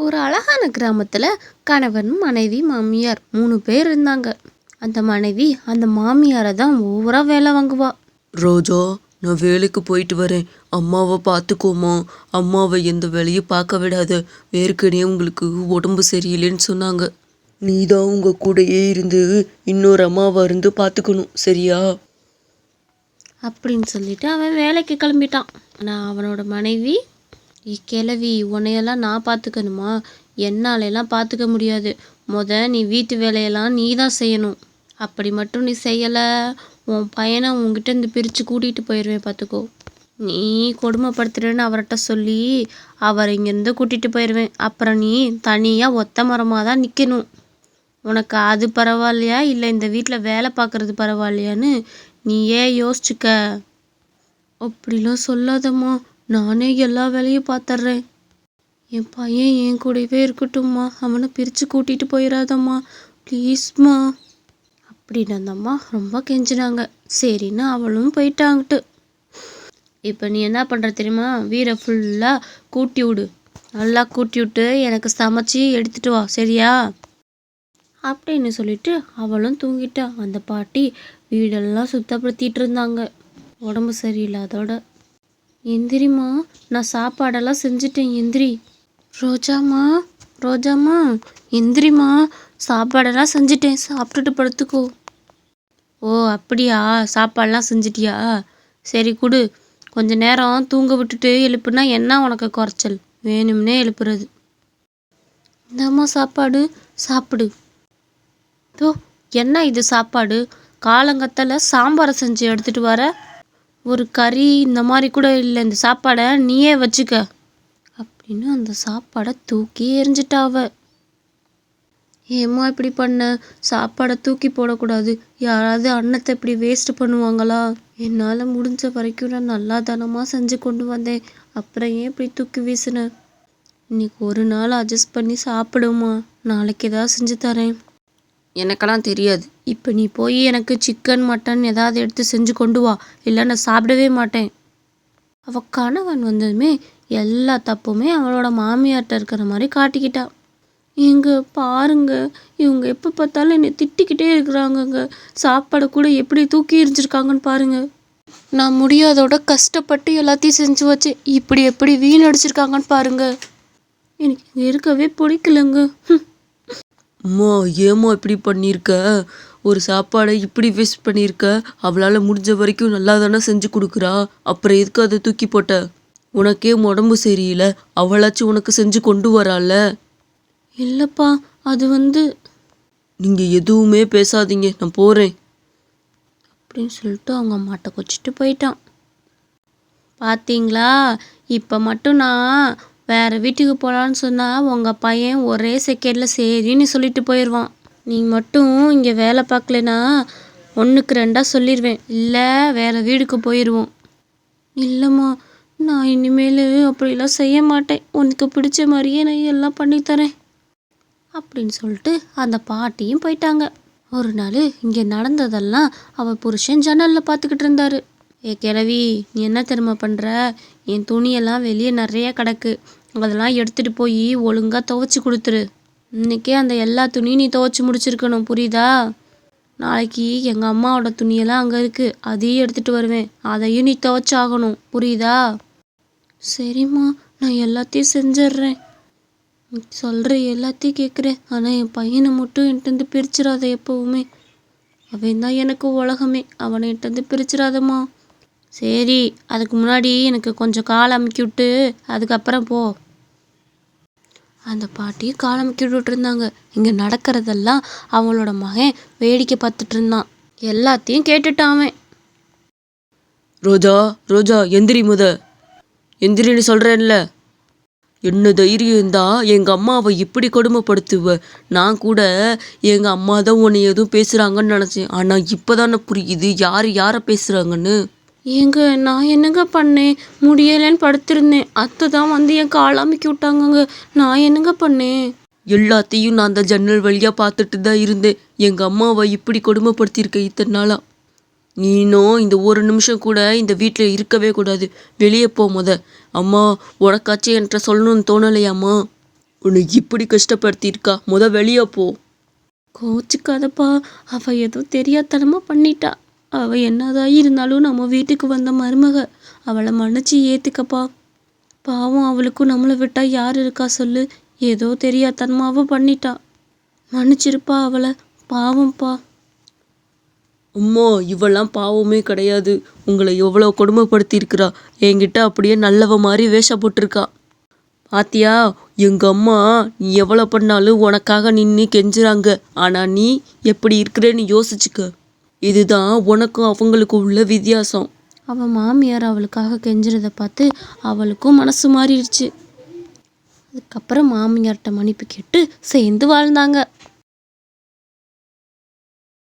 ஒரு அழகான கிராமத்தில் கணவன் மனைவி மாமியார் மூணு பேர் இருந்தாங்க. அந்த மனைவி அந்த மாமியாரை தான் ஓவரா வேலை வாங்குவா. ரோஜா நான் வேலைக்கு போயிட்டு வரேன். அம்மாவை பார்த்துக்கோமா. அம்மாவை எந்த வேலையும் பார்க்க விடாத. ஏற்கனவே உங்களுக்கு உடம்பு சரியில்லைன்னு சொன்னாங்க. நீ தான் உங்க கூடயே இருந்து இன்னொரு அம்மாவை இருந்து பார்த்துக்கணும் சரியா? அப்படின்னு சொல்லிட்டு அவன் வேலைக்கு கிளம்பிட்டான். ஆனால் அவனோட மனைவி "இ கிழவி உன்னையெல்லாம் நான் பார்த்துக்கணுமா என்னாலெல்லாம் பார்த்துக்க முடியாது. முத நீ வீட்டு வேலையெல்லாம் நீ தான் செய்யணும். அப்படி மட்டும் நீ செய்யலை. உன் பையனை உன்கிட்ட இருந்து பிரித்து கூட்டிகிட்டு போயிடுவேன் பார்த்துக்கோ நீ கொடுமைப்படுத்துறேன்னு அவர்கிட்ட சொல்லி அவரை இங்கேருந்து கூட்டிகிட்டு போயிடுவேன் அப்புறம் நீ தனியாக ஒத்த மரமாக தான் நிற்கணும் உனக்கு அது பரவாயில்லையா? இல்லை இந்த வீட்டில் வேலை பார்க்குறது பரவாயில்லையான்னு நீயே யோசிச்சுக்க. அப்படிலாம் சொல்லாதம்மா. நானே எல்லா வேலையும் பார்த்துட்றேன் என் பையன் என் கூடவே இருக்கட்டும்மா. அவனை பிரித்து கூட்டிகிட்டு போயிடாதம்மா ப்ளீஸ்மா. அப்படின்னு அந்த அம்மா ரொம்ப கெஞ்சினாங்க. சரின்னு அவளும் போயிட்டாங்கட்டு இப்போ நீ என்ன பண்ணுற தெரியுமா? வீரை ஃபுல்லாக கூட்டி விடு. நல்லா கூட்டி விட்டு எனக்கு சமைச்சி எடுத்துட்டு வா. சரியா? அப்படின்னு சொல்லிட்டு அவளும் தூங்கிட்டா. அந்த பாட்டி வீடெல்லாம் சுத்தப்படுத்திட்டு இருந்தாங்க. உடம்பு சரியில்லாதோட எந்திரிம்மா நான் சாப்பாடெல்லாம் செஞ்சுட்டேன் எந்திரி. ரோஜாம்மா ரோஜாம்மா எந்திரிம்மா சாப்பாடெல்லாம் செஞ்சுட்டேன் சாப்பிட்டுட்டு படுத்துக்கோ. ஓ அப்படியா? சாப்பாடெல்லாம் செஞ்சிட்டியா? சரி கொடு. கொஞ்ச நேரம் தூங்க விட்டுட்டு எழுப்புனா என்ன உனக்கு குறைச்சல்? வேணும்னே எழுப்புறது. இந்தாம்மா சாப்பாடு. சாப்பிடு. தோ என்ன இது சாப்பாடு? காலங்கத்தில் சாம்பாரை செஞ்சு எடுத்துகிட்டு வர? ஒரு கறி இந்த மாதிரி கூட இல்லை இந்த சாப்பாடை நீயே வச்சுக்க. அப்படின்னு அந்த சாப்பாடை தூக்கி எரிஞ்சிட்டாவ அவ. ஏம்மா இப்படி பண்ண? சாப்பாடை தூக்கி போடக்கூடாது. யாராவது அன்னத்தை இப்படி வேஸ்ட் பண்ணுவாங்களா? என்னால் முடிஞ்ச வரைக்கும் நான் நல்லா தனமாக செஞ்சு கொண்டு வந்தேன். அப்புறம் ஏன் இப்படி தூக்கி வீசின? இன்னைக்கு ஒரு நாள் அட்ஜஸ்ட் பண்ணி சாப்பிடுமா? நாளைக்கு ஏதாவது செஞ்சு தரேன். எனக்கெல்லாம் தெரியாது. இப்போ நீ போய் எனக்கு சிக்கன் மட்டன் ஏதாவது எடுத்து செஞ்சு கொண்டு வா. இல்லை நான் சாப்பிடவே மாட்டேன். அவ கணவன் வந்ததுமே எல்லா தப்புமே அவளோட மாமியார்ட்ட இருக்கிற மாதிரி காட்டிக்கிட்டா. இங்கே பாருங்க இவங்க எப்போ பார்த்தாலும் என்னை திட்டிக்கிட்டே இருக்கிறாங்கங்க. சாப்பாடை கூட எப்படி தூக்கி எரிஞ்சிருக்காங்கன்னு பாருங்க. நான் முடியாதோட கஷ்டப்பட்டு எல்லாத்தையும் செஞ்சு வச்சு இப்படி எப்படி வீணடிச்சிருக்காங்கன்னு பாருங்க. எனக்கு இங்கே இருக்கவே பிடிக்கலங்க. அம்மா ஏம்மா இப்படி பண்ணியிருக்க ஒரு சாப்பாடை இப்படி வேஸ்ட் பண்ணியிருக்க அவளால் முடிஞ்ச வரைக்கும் நல்லா தானே செஞ்சு கொடுக்குறா? அப்புறம் எதுக்கு அதை தூக்கி போட்ட? உனக்கே உடம்பு சரியில்லை. அவளாச்சும் உனக்கு செஞ்சு கொண்டு வரால இல்லைப்பா அது வந்து நீங்கள் எதுவுமே பேசாதீங்க நான் போகிறேன் அப்படின்னு சொல்லிட்டு அவங்க அம்மாட்ட கொச்சிட்டு போயிட்டான். பாத்தீங்களா? இப்போ மட்டும் நான் வேறு வீட்டுக்கு போகலான்னு சொன்னால் உங்கள் பையன் ஒரே செகண்டில் சரின்னு சொல்லிட்டு போயிடுவான் நீ மட்டும் இங்கே வேலை பார்க்கலனா ஒன்றுக்கு ரெண்டாக சொல்லிடுவேன் இல்லை வேறு வீட்டுக்கு போயிடுவோம் இல்லைம்மா நான் இனிமேல் அப்படிலாம் செய்ய மாட்டேன். உனக்கு பிடிச்ச மாதிரியே நான் எல்லாம் பண்ணித்தரேன். அப்படின்னு சொல்லிட்டு அந்த பாட்டியும் போயிட்டாங்க. ஒரு நாள் இங்கே நடந்ததெல்லாம் அவள் புருஷன் ஜன்னலில் பார்த்துக்கிட்டு இருந்தாரு. ஏ கிழவி நீ என்ன தெரியுமா பண்ணுற என் துணியெல்லாம் வெளியே நிறைய கிடக்கு. அதெல்லாம் எடுத்துகிட்டு போய் ஒழுங்காக துவைச்சி கொடுத்துரு. இன்னைக்கே அந்த எல்லா துணியும் நீ துவைச்சி முடிச்சிருக்கணும் புரியுதா? நாளைக்கு எங்கள் அம்மாவோட துணியெல்லாம் அங்கே இருக்குது அதையும் எடுத்துகிட்டு வருவேன். அதையும் நீ துவைச்சாகணும் புரியுதா? சரிம்மா நான் எல்லாத்தையும் செஞ்சிடுறேன். சொல்கிற எல்லாத்தையும் கேட்குறேன் ஆனால் என் பையனை மட்டும் என்கிட்டருந்து பிரிச்சிடாத எப்போவுமே. அவன் தான் எனக்கு உலகமே. அவனை என்கிட்டருந்து பிரிச்சிடாதம்மா. சரி அதுக்கு முன்னாடி எனக்கு கொஞ்சம் கால் அமுக்கி விட்டு அதுக்கப்புறம் போ. அந்த பாட்டி கால் அமுக்கி விட்டுருந்தாங்க இருந்தாங்க. இங்கே நடக்கிறதெல்லாம் அவங்களோட மகன் வேடிக்கை பார்த்துட்டு இருந்தான். எல்லாத்தையும் கேட்டுட்டான் அவன். ரோஜா ரோஜா எந்திரி முத. எந்திரின்னு சொல்கிறேன்ல என்ன தைரியம் இருந்தா எங்கள் அம்மாவை இப்படி கொடுமைப்படுத்துவ? நான் கூட எங்கள் அம்மா தான் உன்னை எதுவும் பேசுகிறாங்கன்னு நினச்சேன். ஆனால் இப்போ தானே புரியுது யார் யாரை பேசுகிறாங்கன்னு ஏங்க நான் என்னங்க பண்ணேன்? முடியலைன்னு படுத்திருந்தேன். அத்தை தான் வந்து என் கால் அமுக்கி விட்டாங்கங்க. நான் என்னங்க பண்ணேன்? எல்லாத்தையும் நான் அந்த ஜன்னல் வழியாக பார்த்துட்டு தான் இருந்தேன். எங்கள் அம்மாவை இப்படி கொடுமைப்படுத்தியிருக்க இத்தனை நாளா? நீனும் இந்த ஒரு நிமிஷம் கூட இந்த வீட்டில் இருக்கவே கூடாது. வெளியே போ முத. அம்மா உனக்காச்சும் என்கிட்ட சொல்லணும்னு தோணலையாம்மா? உன்னை இப்படி கஷ்டப்படுத்தியிருக்கா. முத வெளியே போ. கோச்சுக்காதப்பா. அவ ஏதோ தெரியாத்தனமா பண்ணிட்டா. அவள் என்னதான் இருந்தாலும் நம்ம வீட்டுக்கு வந்த மருமக. அவளை மன்னிச்சு ஏற்றுக்கப்பா பாவம் அவளுக்கும் நம்மளை விட்டால் யார் இருக்கா சொல்லு. ஏதோ தெரியாத்தனமாவ பண்ணிட்டா. மன்னிச்சிருப்பா அவளை. பாவம்ப்பா. அம்மா இவெல்லாம் பாவமே கிடையாது. உங்களை எவ்வளோ கொடுமைப்படுத்தியிருக்கிறா. என்கிட்ட அப்படியே நல்லவ மாதிரி வேஷம் போட்டிருக்கா. பாத்தியா எங்கள் அம்மா நீ எவ்வளோ பண்ணாலும் உனக்காக நின்று கெஞ்சுறாங்க. ஆனால் நீ எப்படி இருக்கிறேன்னு யோசிச்சுக்க. இதுதான் உனக்கும் அவங்களுக்கும் உள்ள வித்தியாசம். அவ மாமியார் அவளுக்காக கெஞ்சுறத பார்த்து அவளுக்கும் மனசு மாறிடுச்சு. அதுக்கப்புறம் மாமியார்கிட்ட மன்னிப்பு கேட்டு சேர்ந்து வாழ்ந்தாங்க.